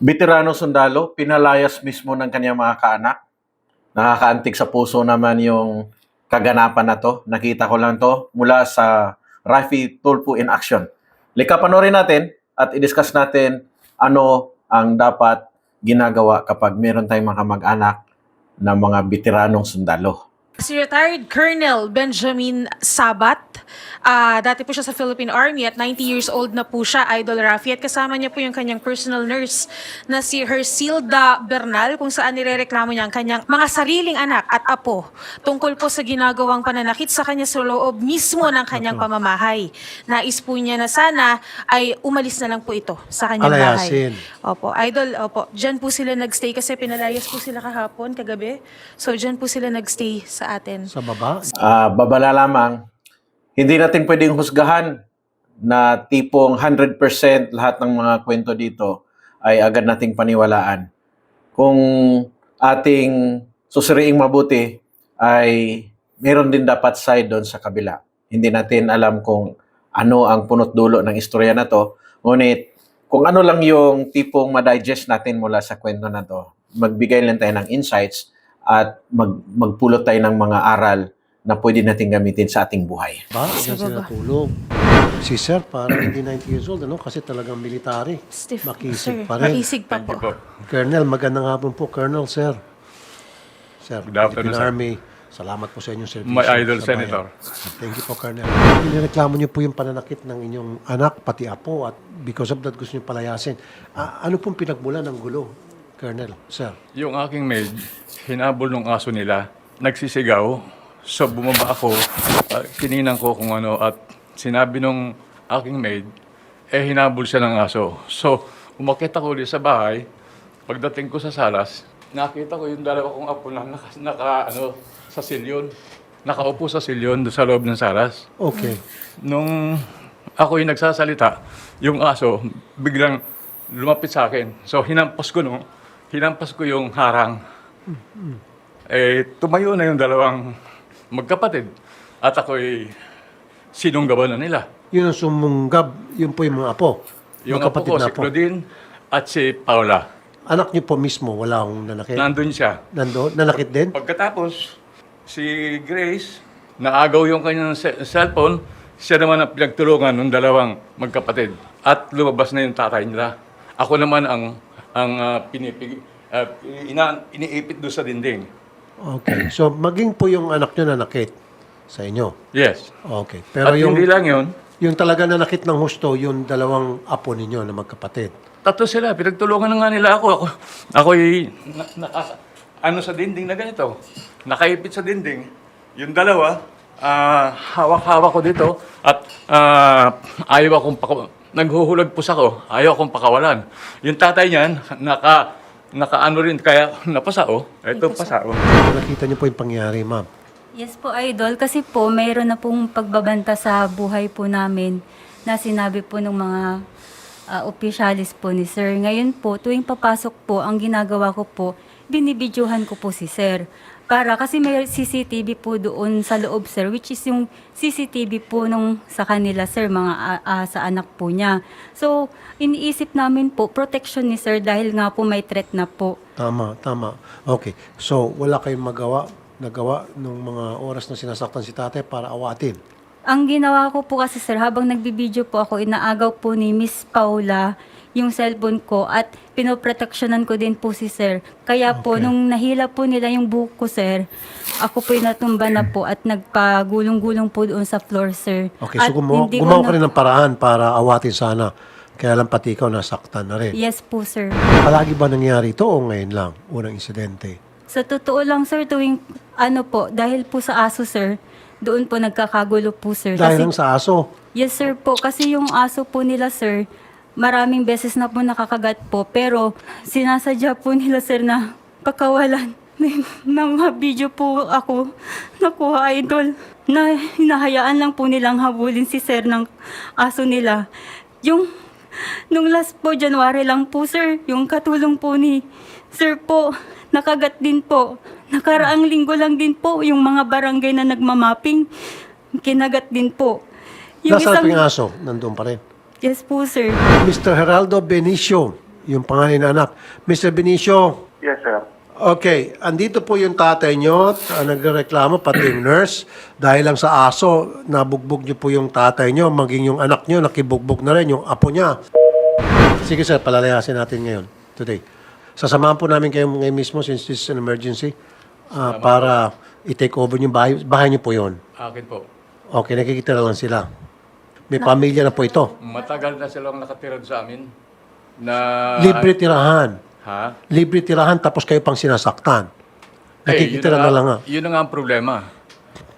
Veterano sundalo, pinalayas mismo ng kanyang mga kaanak. Nakakaantig sa puso naman yung kaganapan na to. Nakita ko lang to mula sa Rafi Tulpo in action. Lika panoorin natin at i-discuss natin ano ang dapat ginagawa kapag meron tayong mga mag-anak na mga veteranong sundalo. Si retired Colonel Benjamin Sabat. Ah, dati po siya sa Philippine Army at 90 years old na po siya, Idol Rafi. At kasama niya po yung kanyang personal nurse na si Hersilda Bernal kung saan nirereklamo niya ang kanyang mga sariling anak at apo tungkol po sa ginagawang pananakit sa kanya sa loob mismo ng kanyang pamamahay. Nais po niya na sana ay umalis na lang po ito sa kanyang Palayasin. bahay. Opo, idol, opo. Diyan po sila nagstay kasi pinalayas po sila kahapon, kagabi. So, diyan po sila nagstay sa atin. Sa baba? Ah, babala lamang, hindi natin pwedeng husgahan na tipong 100% lahat ng mga kwento dito ay agad nating paniwalaan. Kung ating susuriing mabuti, ay meron din dapat side doon sa kabila. Hindi natin alam kung ano ang punot dulo ng istorya na to. Ngunit, kung ano lang yung tipong ma-digest natin mula sa kwento na to, magbigay lang tayo ng insights at mag, magpulot tayo ng mga aral na pwede natin gamitin sa ating buhay. Ba? Diyan sila baba. tulog. Si Sir, parang hindi 90 years old, ano? Kasi talagang military. Stiff, Makisig sir. pa rin. Makisig pa po. Colonel, magandang hapon po. Colonel, Sir. Sir, Good afternoon, Philippine sir. Army. Salamat po sa inyong service. My idol, Senator. Thank you po, Colonel. Inireklamo niyo po yung pananakit ng inyong anak, pati apo, at because of that, gusto niyo palayasin. Ah, ano pong pinagmula ng gulo, Colonel, Sir? Yung aking maid, hinabol ng aso nila, nagsisigaw. So bumaba ako, uh, kininang ko kung ano, at sinabi nung aking maid, eh hinabol siya ng aso. So umakit ako ulit sa bahay, pagdating ko sa salas, nakita ko yung dalawa kong apo na naka, naka ano, sa silyon. Nakaupo sa silyon doon sa loob ng salas. Okay. Nung ako yung nagsasalita, yung aso biglang lumapit sa akin. So hinampas ko no, hinampas ko yung harang. Eh tumayo na yung dalawang magkapatid at ako'y sinunggaban na nila. Yun ang sumunggab, yun po yung mga apo. Yung apo ko, na si Claudine at si Paula. Anak niyo po mismo, wala akong nanakit. Nandun siya. Nando, nanakit din? Pagkatapos, si Grace, naagaw yung kanyang se- cellphone, siya naman ang pinagtulungan ng dalawang magkapatid. At lumabas na yung tatay nila. Ako naman ang ang ah, pinipig, ah, ina, iniipit doon sa dinding. Okay. So, maging po yung anak niyo nanakit sa inyo. Yes. Okay. Pero At yung, hindi lang yun, yung talaga nanakit ng husto, yung dalawang apo ninyo na magkapatid. tatlo sila, pinagtulungan na nga nila ako. Ako, ako'y na, naka- ano sa dinding na ganito. Nakaipit sa dinding. Yung dalawa, ah, hawak-hawak ko dito at ah, ayaw akong naghuhulag po ako. Ayaw akong pakawalan. Yung tatay niyan, naka, naka ano rin, kaya napasa oh. Ito pasa oh. Nakita niyo po yung pangyari, ma'am. Yes po, Idol. Kasi po, mayroon na pong pagbabanta sa buhay po namin na sinabi po ng mga ah, opisyalis po ni Sir. Ngayon po, tuwing papasok po, ang ginagawa ko po, binibidyohan ko po si Sir. Para, kasi may CCTV po doon sa loob, Sir, which is yung CCTV po nung sa kanila, Sir, mga ah, sa anak po niya. So, iniisip namin po, protection ni Sir dahil nga po may threat na po. Tama, tama. Okay. So, wala kayong magawa, nagawa nung mga oras na sinasaktan si tatay para awatin. Ang ginawa ko po kasi sir, habang nagbibideo po ako, inaagaw po ni Miss Paula yung cellphone ko at pinoproteksyonan ko din po si sir. Kaya po, Okay. nung nahila po nila yung buhok ko sir, ako po natumba na po at nagpagulong-gulong po doon sa floor sir. Okay, At so gumawa, hindi ko gumawa na- ka rin ng paraan para awatin sana. Kaya lang pati ikaw nasaktan na rin. Yes po sir. Palagi ba nangyari ito o ngayon lang? Unang insidente. Sa totoo lang sir, tuwing ano po, dahil po sa aso sir, doon po nagkakagulo po sir. Dahil Kasi- sa aso. Yes sir po, kasi yung aso po nila sir, maraming beses na po nakakagat po, pero sinasadya po nila sir na pakawalan. May mga video po ako nakuha idol na hinahayaan lang po nilang habulin si sir ng aso nila. Yung nung last po January lang po sir, yung katulong po ni sir po nakagat din po. Nakaraang linggo lang din po yung mga barangay na nagmamapping kinagat din po. Nasaan yung aso? Nandun pa rin. Yes po, sir. Mr. Geraldo Benicio, yung panganay na anak. Mr. Benicio, Yes, sir. okay, andito po yung tatay nyo, uh, nagreklamo, pati yung nurse, dahil lang sa aso, nabugbog nyo po yung tatay nyo, maging yung anak nyo, nakibugbog na rin, yung apo niya. Sige sir, palalayasin natin ngayon, today. Sasamahan po namin kayo ngayon mismo since this is an emergency ah, para i-take over yung bahay. Bahay nyo po yon. Akin po. Okay, nakikita na lang sila. May pamilya na po ito. Matagal na silang nakatira sa amin. Na... Libre tirahan. Ha? Libre tirahan tapos kayo pang sinasaktan. Nakikita Eh, yun na lang nga. Yun na nga ang problema,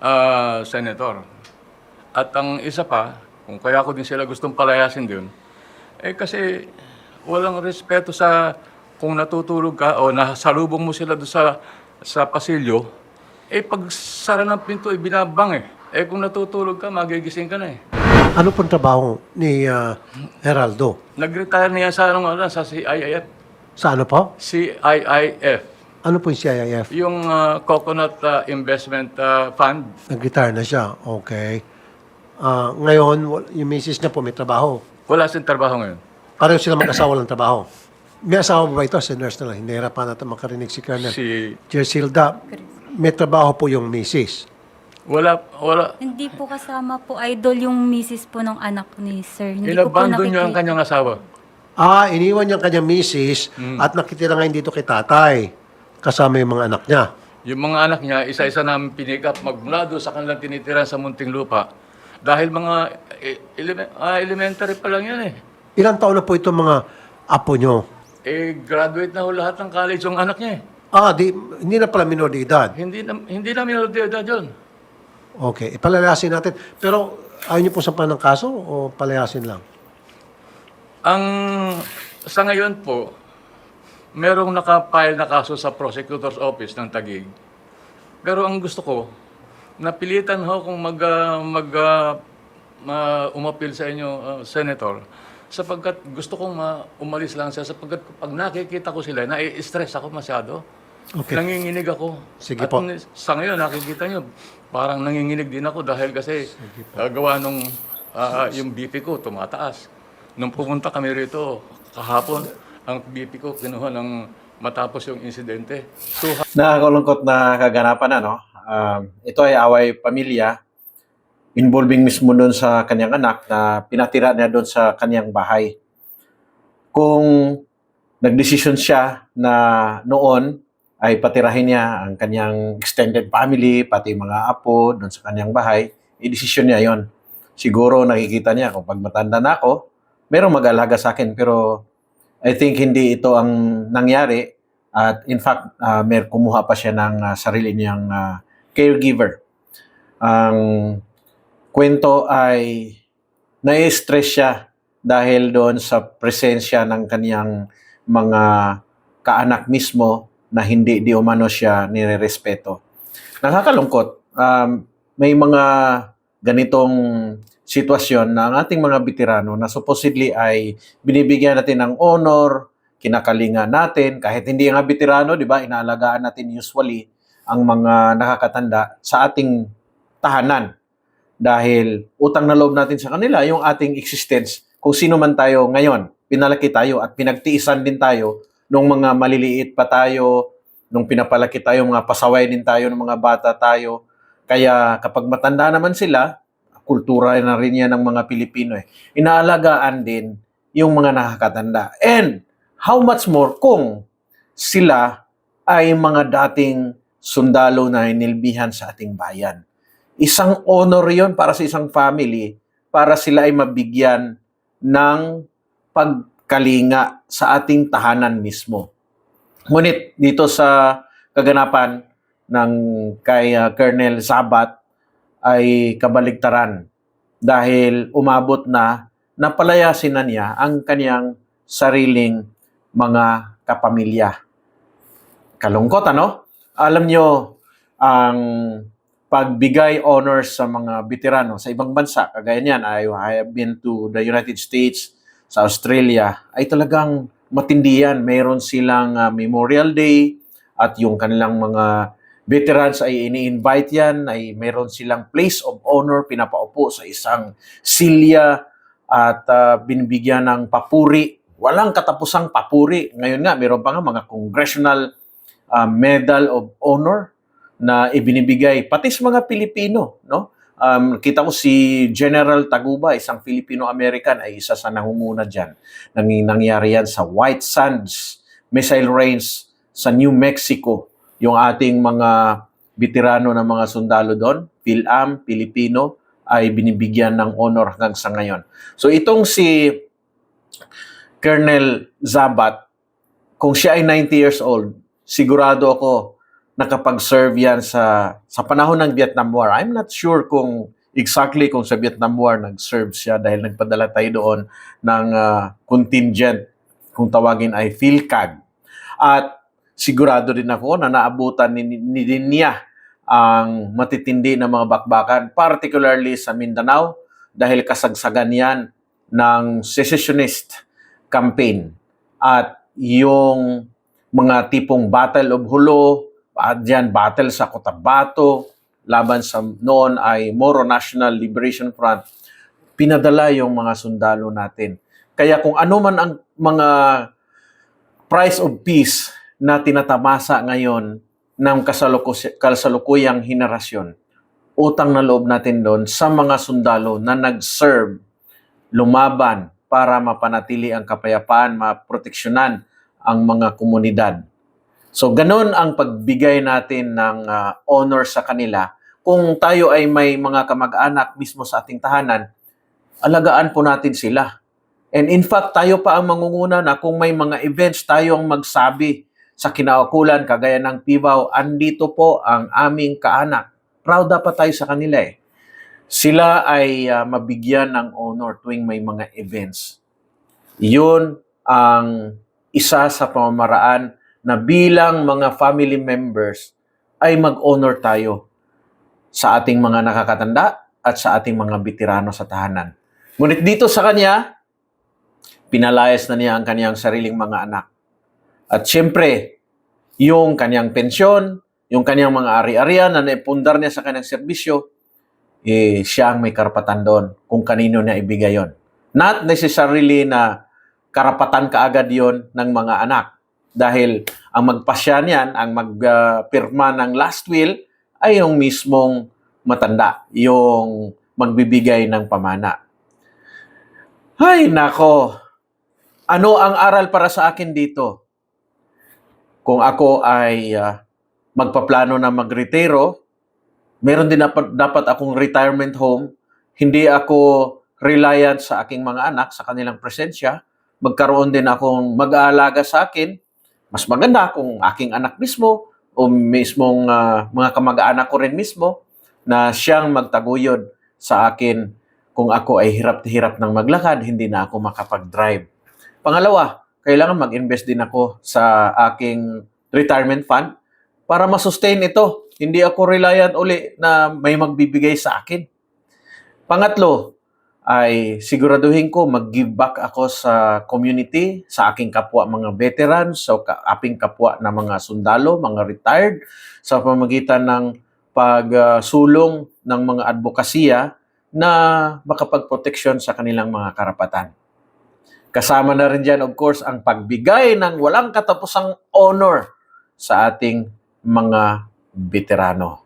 ah, Senator. At ang isa pa, kung kaya ko din sila gustong palayasin din, eh kasi walang respeto sa kung natutulog ka o nasalubong mo sila doon sa, sa pasilyo, eh pag sara ng pinto, eh binabang eh. Eh kung natutulog ka, magigising ka na eh. Ano pong trabaho ni ah, Heraldo? Nag-retire niya sa, ano, nga, sa CIIF. Sa ano po? CIIF. Ano po yung CIIF? Yung ah, Coconut ah, Investment ah, Fund. Nag-retire na siya. Okay. Ah, ngayon, wal- yung misis niya po may trabaho. Wala siyang trabaho ngayon. Pareho sila mag-asawa ng trabaho. May asawa ba ito? Si nurse na lang. Hinahirapan natin makarinig si Colonel. Si... Jersilda, may trabaho po yung misis. Wala, wala. Hindi po kasama po idol yung misis po ng anak ni sir. Hindi ko po Inabandon niyo ang nakikita. kanyang asawa. Ah, iniwan niya ang kanyang misis at nakitira ngayon dito kay tatay. Kasama yung mga anak niya. Yung mga anak niya, isa-isa namin pinik up magmula doon sa kanilang tinitirahan sa munting lupa. Dahil mga eh, eleme- ah, elementary pa lang yun eh. Ilang taon na po itong mga apo nyo? Eh, graduate na ho lahat ng college yung anak niya eh. Ah, di, hindi na pala minor de edad. Hindi na, hindi na minodiyodad yun. Okay, ipalalayasin natin. Pero ayaw niyo po sampahan ng kaso o palayasin lang? Ang sa ngayon po, merong nakapile na kaso sa prosecutor's office ng Taguig. Pero ang gusto ko, napilitan ho kung mag, ah, mag ah, ma- umapil sa inyo, ah, Senator, sapagkat gusto kong ma- umalis lang siya sapagkat pag nakikita ko sila, nai-stress ako masyado. Okay. Nanginginig ako. Sige At po. ni- sa ngayon, nakikita nyo, parang nanginginig din ako dahil kasi ah, gawa nung ah, yung BP ko tumataas. Nung pumunta kami rito kahapon, ang BP ko kinuha ng matapos yung insidente. Two Nakakalungkot na kaganapan ano. Um, ito ay away pamilya involving mismo doon sa kanyang anak na pinatira niya doon sa kanyang bahay. Kung nagdesisyon siya na noon ay patirahin niya ang kanyang extended family, pati mga apo doon sa kanyang bahay, i-desisyon niya yon. Siguro nakikita niya kung pag matanda na ako, merong mag-alaga sa akin pero I think hindi ito ang nangyari at in fact, uh, may kumuha pa siya ng ah, sarili niyang ah, caregiver. Ang kwento ay na-stress siya dahil doon sa presensya ng kaniyang mga kaanak mismo na hindi di umano siya nirerespeto. Nakakalungkot. Um, may mga ganitong sitwasyon na ang ating mga veterano na supposedly ay binibigyan natin ng honor, kinakalinga natin, kahit hindi nga veterano, di ba, inaalagaan natin usually ang mga nakakatanda sa ating tahanan. Dahil utang na loob natin sa kanila yung ating existence. Kung sino man tayo ngayon, pinalaki tayo at pinagtiisan din tayo nung mga maliliit pa tayo, nung pinapalaki tayo, mga pasaway din tayo ng mga bata tayo. Kaya kapag matanda naman sila, kultura na rin yan ng mga Pilipino eh. Inaalagaan din yung mga nakakatanda. And how much more kung sila ay mga dating sundalo na inilbihan sa ating bayan. Isang honor yon para sa isang family para sila ay mabigyan ng pagkalinga sa ating tahanan mismo. Ngunit dito sa kaganapan ng kay uh, Colonel Sabat ay kabaligtaran dahil umabot na napalayasin na niya ang kanyang sariling mga kapamilya. Kalungkot ano? Alam nyo, ang pagbigay honors sa mga veterano sa ibang bansa, kagaya niyan, I, I have been to the United States, sa Australia, ay talagang matindi yan. Mayroon silang ah, Memorial Day at yung kanilang mga veterans ay ini-invite yan, ay mayroon silang place of honor, pinapaupo sa isang silya at ah, binibigyan ng papuri. walang katapusang papuri. Ngayon nga, meron pa nga mga Congressional uh, Medal of Honor na ibinibigay pati sa mga Pilipino, no? Um, kita ko si General Taguba, isang Filipino-American, ay isa sa nangunguna dyan. Nang, nangyari yan sa White Sands Missile Range sa New Mexico. Yung ating mga veterano ng mga sundalo doon, PhilAm, Pilipino, ay binibigyan ng honor hanggang sa ngayon. So itong si Colonel Zabat, kung siya ay 90 years old, sigurado ako nakapag-serve yan sa sa panahon ng Vietnam War. I'm not sure kung exactly kung sa Vietnam War nag-serve siya dahil nagpadala tayo doon ng ah, contingent kung tawagin ay PhilCAG. At sigurado din ako na naabutan ni, ni din niya ang matitindi na mga bakbakan, particularly sa Mindanao dahil kasagsagan yan ng secessionist campaign at yung mga tipong Battle of Hulo, at dyan battle sa Cotabato, laban sa noon ay Moro National Liberation Front, pinadala yung mga sundalo natin. Kaya kung ano man ang mga price of peace na tinatamasa ngayon ng kasaluku- kasalukuyang henerasyon, utang na loob natin doon sa mga sundalo na nag-serve, lumaban para mapanatili ang kapayapaan, maproteksyonan ang mga komunidad. So ganun ang pagbigay natin ng ah, honor sa kanila. Kung tayo ay may mga kamag-anak mismo sa ating tahanan, alagaan po natin sila. And in fact, tayo pa ang mangunguna na kung may mga events tayong magsabi sa kinaukulan, kagaya ng Pibaw, andito po ang aming kaanak. Proud dapat tayo sa kanila eh. Sila ay ah, mabigyan ng honor tuwing may mga events. Yun ang isa sa pamamaraan na bilang mga family members ay mag-honor tayo sa ating mga nakakatanda at sa ating mga veterano sa tahanan. Ngunit dito sa kanya, pinalayas na niya ang kanyang sariling mga anak. At siyempre, yung kanyang pensyon, yung kanyang mga ari-arian na naipundar niya sa kanyang serbisyo, eh, siya ang may karapatan doon kung kanino niya ibigay yon. Not necessarily na karapatan kaagad yon ng mga anak. Dahil ang magpasya niyan, ang magpirma ng last will, ay yung mismong matanda, yung magbibigay ng pamana. Ay, nako. Ano ang aral para sa akin dito? Kung ako ay ah, magpaplano na magretiro, meron din dapat, dapat akong retirement home. Hindi ako reliant sa aking mga anak, sa kanilang presensya. Magkaroon din akong mag-aalaga sa akin. Mas maganda kung aking anak mismo o mismong ah, mga kamag-anak ko rin mismo na siyang magtaguyod sa akin kung ako ay hirap-hirap ng maglakad, hindi na ako makapag-drive. Pangalawa, kailangan mag-invest din ako sa aking retirement fund para masustain ito. Hindi ako reliant uli na may magbibigay sa akin. Pangatlo, ay siguraduhin ko mag-give back ako sa community, sa aking kapwa mga veterans, sa aking kapwa na mga sundalo, mga retired, sa pamagitan ng pagsulong ng mga advokasya na makapagproteksyon sa kanilang mga karapatan. Kasama na rin dyan, of course, ang pagbigay ng walang katapusang honor sa ating mga veterano.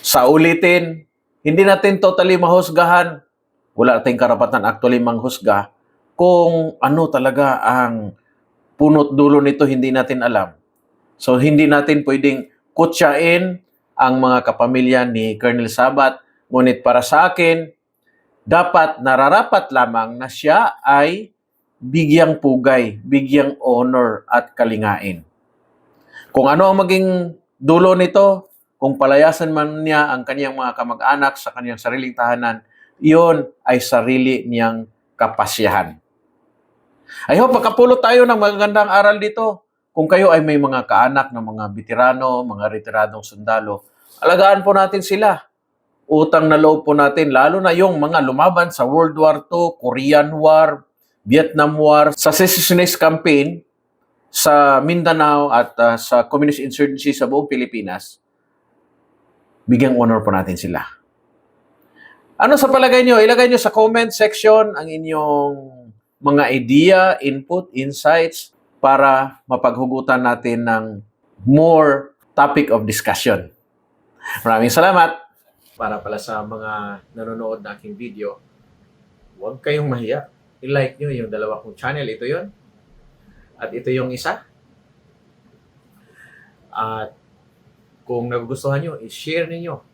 Sa ulitin, hindi natin totally mahusgahan. Wala tayong karapatan actually manghusga kung ano talaga ang punot dulo nito hindi natin alam. So hindi natin pwedeng kutsain ang mga kapamilya ni Colonel Sabat. Ngunit para sa akin, dapat nararapat lamang na siya ay bigyang pugay, bigyang honor at kalingain. Kung ano ang maging dulo nito, kung palayasan man niya ang kanyang mga kamag-anak sa kanyang sariling tahanan, iyon ay sarili niyang kapasyahan. I hope makapulot tayo ng magagandang aral dito. Kung kayo ay may mga kaanak ng mga veterano, mga retiradong sundalo, alagaan po natin sila. Utang na loob po natin, lalo na yung mga lumaban sa World War II, Korean War, Vietnam War, sa secessionist campaign sa Mindanao at uh, sa communist insurgency sa buong Pilipinas, bigyang honor po natin sila. Ano sa palagay nyo? Ilagay nyo sa comment section ang inyong mga idea, input, insights para mapaghugutan natin ng more topic of discussion. Maraming salamat. Para pala sa mga nanonood na aking video, huwag kayong mahiya. I-like nyo yung dalawa kong channel. Ito yon At ito yung isa. At kung nagugustuhan nyo, i-share ninyo.